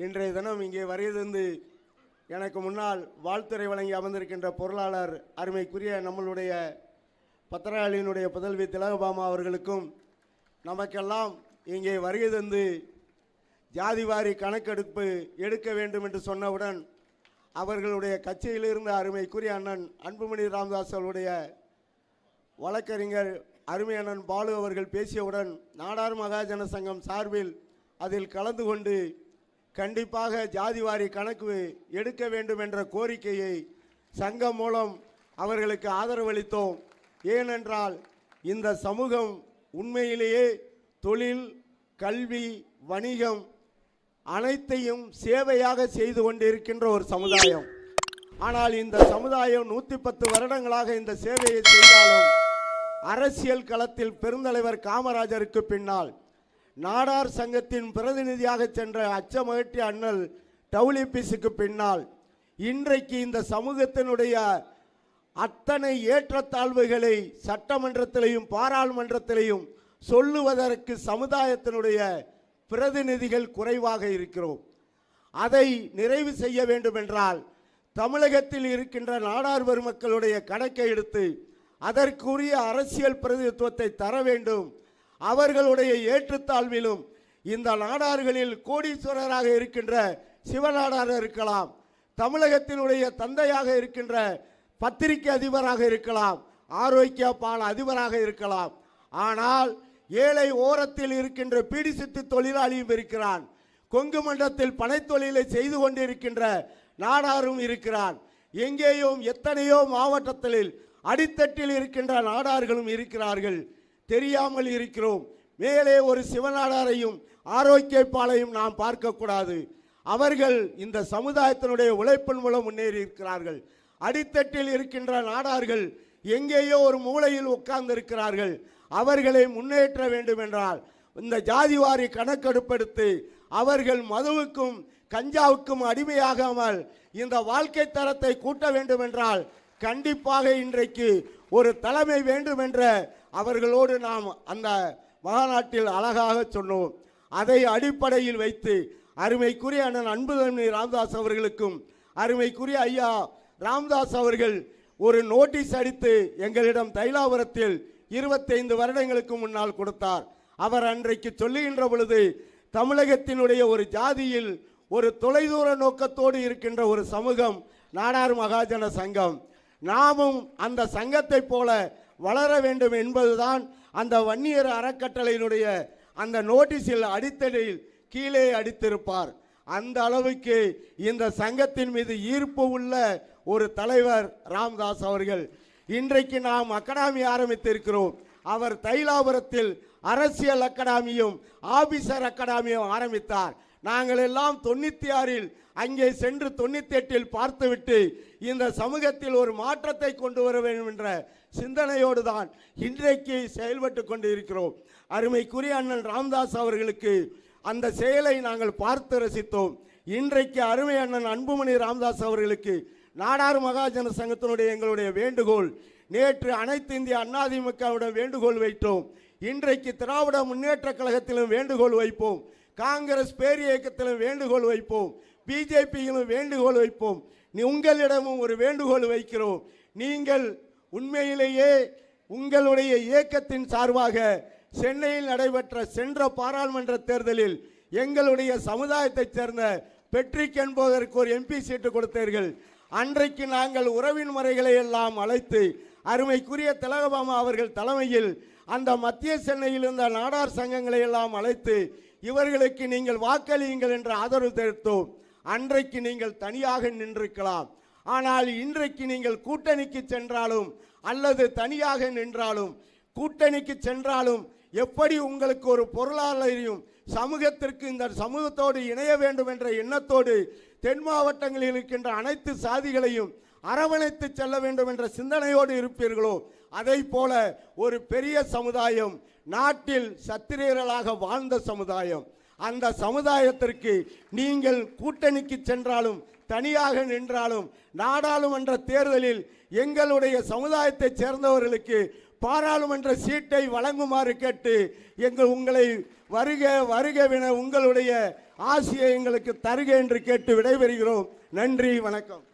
இன்றைய தினம் இங்கே வரையிலிருந்து எனக்கு முன்னால் வாழ்த்துறை வழங்கி அமர்ந்திருக்கின்ற பொருளாளர் அருமைக்குரிய நம்மளுடைய பத்திராளியினுடைய புதல்வி திலகபாமா அவர்களுக்கும் நமக்கெல்லாம் இங்கே வருகை தந்து ஜாதிவாரி கணக்கெடுப்பு எடுக்க வேண்டும் என்று சொன்னவுடன் அவர்களுடைய கட்சியிலிருந்து அருமைக்குரிய அண்ணன் அன்புமணி ராமதாஸ் அவருடைய வழக்கறிஞர் அருமை அண்ணன் பாலு அவர்கள் பேசியவுடன் நாடார் மகாஜன சங்கம் சார்பில் அதில் கலந்து கொண்டு கண்டிப்பாக ஜாதிவாரி கணக்கு எடுக்க வேண்டும் என்ற கோரிக்கையை சங்கம் மூலம் அவர்களுக்கு ஆதரவளித்தோம். ஏனென்றால் இந்த சமூகம் உண்மையிலேயே தொழில் கல்வி வணிகம் அனைத்தையும் சேவையாக செய்து கொண்டிருக்கின்ற ஒரு சமுதாயம். ஆனால் இந்த சமுதாயம் நூற்றி பத்து வருடங்களாக இந்த சேவையை செய்தாலும் அரசியல் களத்தில் பெருந்தலைவர் காமராஜருக்கு பின்னால் நாடார் சங்கத்தின் பிரதிநிதியாக சென்ற அச்சமகட்டி அண்ணல் டவுலிபிஸுக்கு பின்னால் இன்றைக்கு இந்த சமூகத்தினுடைய அத்தனை ஏற்றத்தாழ்வுகளை சட்டமன்றத்திலையும் பாராளுமன்றத்திலையும் சொல்லுவதற்கு சமுதாயத்தினுடைய பிரதிநிதிகள் குறைவாக இருக்கிறோம். அதை நிறைவு செய்ய வேண்டுமென்றால் தமிழகத்தில் இருக்கின்ற நாடார் பெருமக்களுடைய கணக்கை எடுத்து அதற்குரிய அரசியல் பிரதிநிதித்துவத்தை தர வேண்டும். அவர்களுடைய ஏற்றுத்தாழ்விலும் இந்த நாடார்களில் கோடீஸ்வரராக இருக்கின்ற சிவநாடார் இருக்கலாம் தமிழகத்தினுடைய தந்தையாக இருக்கின்ற பத்திரிகை அதிபராக இருக்கலாம் ஆரோக்கிய பால் அதிபராக இருக்கலாம். ஆனால் ஏழை ஓரத்தில் இருக்கின்ற பீடிசித்து தொழிலாளியும் இருக்கிறான். கொங்கு மண்டலத்தில் பனைத்தொழிலை செய்து கொண்டிருக்கின்ற நாடாரும் இருக்கிறான். எங்கேயும் எத்தனையோ மாவட்டத்தில் அடித்தட்டில் இருக்கின்ற நாடார்களும் இருக்கிறார்கள். தெரியாமல் இருக்கிறோம். மேலே ஒரு சிவநாடாரையும் ஆரோக்கியப்பாளையும் நாம் பார்க்கக்கூடாது. அவர்கள் இந்த சமுதாயத்தினுடைய உழைப்பின் மூலம் முன்னேறி இருக்கிறார்கள் அடித்தட்டில் இருக்கின்ற நாடார்கள் எங்கேயோ ஒரு மூலையில் உட்கார்ந்திருக்கிறார்கள். அவர்களை முன்னேற்ற வேண்டும் என்றால் இந்த ஜாதிவாரி கணக்கெடுப்பெடுத்து அவர்கள் மதுவுக்கும் கஞ்சாவுக்கும் அடிமையாகாமல் இந்த வாழ்க்கை தரத்தை கூட்ட வேண்டும் என்றால் கண்டிப்பாக இன்றைக்கு ஒரு தலைமை வேண்டும் என்ற அவர்களோடு நாம் அந்த மாநாட்டில் அழகாக சொன்னோம். அதை அடிப்படையில் வைத்து அருமைக்குரிய அண்ணன் அன்புதன்மை ராமதாஸ் அவர்களுக்கும் அருமைக்குரிய ஐயா ராம்தாஸ் அவர்கள் ஒரு நோட்டீஸ் அடித்து எங்களிடம் தைலாபுரத்தில் இருபத்தைந்து வருடங்களுக்கு முன்னால் கொடுத்தார். அவர் அன்றைக்கு சொல்லுகின்ற பொழுது தமிழகத்தினுடைய ஒரு ஜாதியில் ஒரு தொலைதூர நோக்கத்தோடு இருக்கின்ற ஒரு சமூகம் நாடார் மகாஜன சங்கம். நாமும் அந்த சங்கத்தைப் போல வளர வேண்டும் என்பதுதான் அந்த வன்னியர் அறக்கட்டளையினுடைய அந்த நோட்டீஸில் அடித்தடியில் கீழே அடித்திருப்பார். அந்த அளவுக்கு இந்த சங்கத்தின் மீது ஈர்ப்பு உள்ள ஒரு தலைவர் ராம்தாஸ் அவர்கள். இன்றைக்கு நாம் அகாடமி ஆரம்பித்திருக்கிறோம். அவர் தைலாபுரத்தில் அரசியல் அகாடமியும் ஆபீசர் அகாடமியும் ஆரம்பித்தார். நாங்கள் எல்லாம் தொண்ணூற்றி ஆறில் அங்கே சென்று தொண்ணூத்தி எட்டில் பார்த்துவிட்டு இந்த சமூகத்தில் ஒரு மாற்றத்தை கொண்டு வர வேண்டும் என்ற சிந்தனையோடு தான் இன்றைக்கு செயல்பட்டு கொண்டு இருக்கிறோம் அருமைக்குரிய அண்ணன் ராம்தாஸ் அவர்களுக்கு அந்த செயலை நாங்கள் பார்த்து ரசித்தோம். இன்றைக்கு அருமை அண்ணன் அன்புமணி ராமதாஸ் அவர்களுக்கு நாடார் மகாஜன சங்கத்தினுடைய எங்களுடைய வேண்டுகோள் நேற்று அனைத்து இந்திய அண்ணாதிமுகவிடம் வேண்டுகோள் வைத்தோம். இன்றைக்கு திராவிட முன்னேற்ற கழகத்திலும் வேண்டுகோள் வைப்போம். காங்கிரஸ் பேர் இயக்கத்திலும் வேண்டுகோள் வைப்போம். பிஜேபியிலும் வேண்டுகோள் வைப்போம். நீ உங்களிடமும் ஒரு வேண்டுகோள் வைக்கிறோம். நீங்கள் உண்மையிலேயே உங்களுடைய இயக்கத்தின் சார்பாக சென்னையில் நடைபெற்ற சென்ற பாராளுமன்ற தேர்தலில் எங்களுடைய சமுதாயத்தைச் சேர்ந்த பெட்ரிக் என்பதற்கு ஒரு எம்பி சீட்டு கொடுத்தீர்கள். அன்றைக்கு நாங்கள் உறவின் முறைகளை எல்லாம் அழைத்து அருமைக்குரிய திலகபாமா அவர்கள் தலைமையில் அந்த மத்திய சென்னையில் இருந்த நாடார் சங்கங்களை எல்லாம் அழைத்து இவர்களுக்கு நீங்கள் வாக்களியுங்கள் என்று ஆதரவு தெரிவித்தோம். அன்றைக்கு நீங்கள் தனியாக நின்றிருக்கலாம். ஆனால் இன்றைக்கு நீங்கள் கூட்டணிக்கு சென்றாலும் அல்லது தனியாக நின்றாலும் கூட்டணிக்கு சென்றாலும் எப்படி உங்களுக்கு ஒரு பொருளாதாரையும் சமூகத்திற்கு இந்த சமூகத்தோடு இணைய வேண்டும் என்ற எண்ணத்தோடு தென் மாவட்டங்களில் இருக்கின்ற அனைத்து சாதிகளையும் அரவணைத்து செல்ல வேண்டும் என்ற சிந்தனையோடு இருப்பீர்களோ அதை போல ஒரு பெரிய சமுதாயம் நாட்டில் சத்திரியர்களாக வாழ்ந்த சமுதாயம் அந்த சமுதாயத்திற்கு நீங்கள் கூட்டணிக்கு சென்றாலும் தனியாக நின்றாலும் நாடாளுமன்ற தேர்தலில் எங்களுடைய சமுதாயத்தைச் சேர்ந்தவர்களுக்கு பாராளுமன்ற சீட்டை வழங்குமாறு கேட்டு எங்கள் உங்களை வருக வருகவின உங்களுடைய ஆசையை எங்களுக்கு தருக என்று கேட்டு விடைபெறுகிறோம். நன்றி வணக்கம்.